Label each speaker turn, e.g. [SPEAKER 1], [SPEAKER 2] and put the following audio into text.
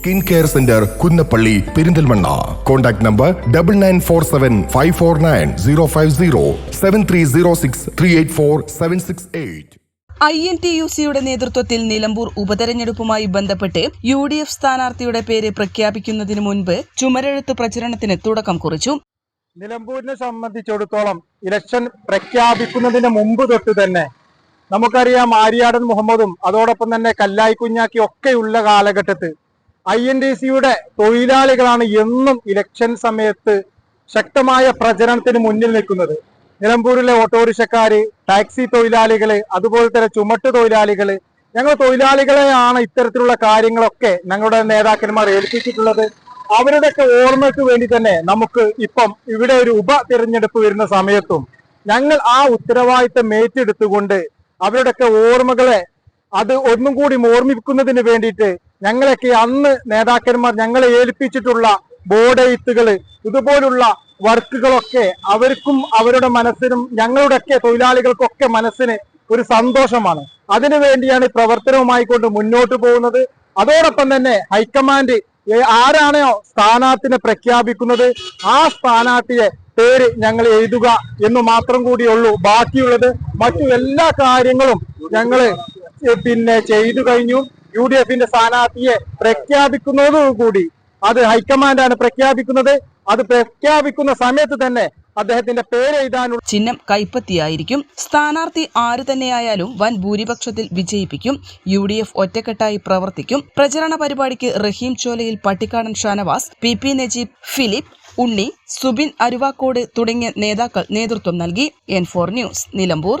[SPEAKER 1] Skin care centre Kunnappally Perinthalmanna. Contact number double nine four seven five four nine zero five zero seven three zero six three eight four seven six eight
[SPEAKER 2] I N T U സിയുടെ നേതൃത്വത്തിൽ നിലമ്പൂർ ഉപതെരഞ്ഞെടുപ്പുമായി ബന്ധപ്പെട്ട് U D F സ്ഥാനാർത്ഥിയുടെ പേര് പ്രഖ്യാപിക്കുന്നതിന് മുൻപ് ചുമരെഴുത്ത് പ്രചരണത്തിന് തുടക്കം കുറിച്ചു.
[SPEAKER 3] നിലമ്പൂരിനെ സംബന്ധിച്ചിടത്തോളം ഇലക്ഷൻ പ്രഖ്യാപിക്കുന്നതിന് മുമ്പ് തൊട്ട് തന്നെ നമുക്കറിയാം ആര്യാടൻ മുഹമ്മദും അതോടൊപ്പം തന്നെ കല്ലായി കുഞ്ഞാക്കി ഒക്കെയുള്ള കാലഘട്ടത്ത് ഐ എൻ ഡി സിയുടെ തൊഴിലാളികളാണ് എന്നും ഇലക്ഷൻ സമയത്ത് ശക്തമായ പ്രചരണത്തിന് മുന്നിൽ നിൽക്കുന്നത്. നിലമ്പൂരിലെ ഓട്ടോറിക്ഷക്കാര് ടാക്സി തൊഴിലാളികൾ അതുപോലെ തന്നെ ചുമട്ട് തൊഴിലാളികൾ ഞങ്ങൾ തൊഴിലാളികളെയാണ് ഇത്തരത്തിലുള്ള കാര്യങ്ങളൊക്കെ ഞങ്ങളുടെ നേതാക്കന്മാർ ഏൽപ്പിച്ചിട്ടുള്ളത്. അവരുടെയൊക്കെ ഓർമ്മയ്ക്ക് വേണ്ടി തന്നെ നമുക്ക് ഇപ്പം ഇവിടെ ഒരു ഉപ തിരഞ്ഞെടുപ്പ് വരുന്ന സമയത്തും ഞങ്ങൾ ആ ഉത്തരവാദിത്തം ഏറ്റെടുത്തുകൊണ്ട് അവരുടെയൊക്കെ ഓർമ്മകളെ അത് ഒന്നും കൂടി ഓർമ്മിക്കുന്നതിന് വേണ്ടിയിട്ട് ഞങ്ങളൊക്കെ അന്ന് നേതാക്കന്മാർ ഞങ്ങളെ ഏൽപ്പിച്ചിട്ടുള്ള ബോർഡ് എഴുത്തുകൾ ഇതുപോലുള്ള വർക്കുകളൊക്കെ അവർക്കും അവരുടെ മനസ്സിനും ഞങ്ങളുടെയൊക്കെ തൊഴിലാളികൾക്കൊക്കെ മനസ്സിന് ഒരു സന്തോഷമാണ്. അതിനു വേണ്ടിയാണ് പ്രവർത്തനവുമായി കൊണ്ട് മുന്നോട്ട് പോകുന്നത്. അതോടൊപ്പം തന്നെ ഹൈക്കമാൻഡ് ആരാണോ സ്ഥാനാർത്ഥിനെ പ്രഖ്യാപിക്കുന്നത് ആ സ്ഥാനാർത്ഥിയെ പേര് ഞങ്ങൾ എഴുതുക എന്ന് മാത്രം കൂടിയുള്ളൂ ബാക്കിയുള്ളത്. മറ്റു എല്ലാ കാര്യങ്ങളും ഞങ്ങൾ പിന്നെ ചെയ്തു കഴിഞ്ഞു. യു ഡി എഫിന്റെ സ്ഥാനാർത്ഥിയെ പ്രഖ്യാപിക്കുന്നതോടുകൂടി അത് ഹൈക്കമാൻഡാണ് പ്രഖ്യാപിക്കുന്നത്. അത് പ്രഖ്യാപിക്കുന്ന സമയത്ത് തന്നെ അദ്ദേഹത്തിന്റെ പേര് എഴുതാനുള്ള
[SPEAKER 2] ചിഹ്നം കൈപ്പത്തിയായിരിക്കും. സ്ഥാനാർത്ഥി ആര് തന്നെയായാലും വൻ ഭൂരിപക്ഷത്തിൽ വിജയിപ്പിക്കും. യു ഡി എഫ് ഒറ്റക്കെട്ടായി പ്രവർത്തിക്കും. പ്രചരണ പരിപാടിക്ക് Rahim ചോലയിൽ Pattikkadan Shanavas P P Najeeb Philip Unni Subin Aruvakkode തുടങ്ങിയ നേതാക്കൾ നേതൃത്വം നൽകി. N four news Nilambur.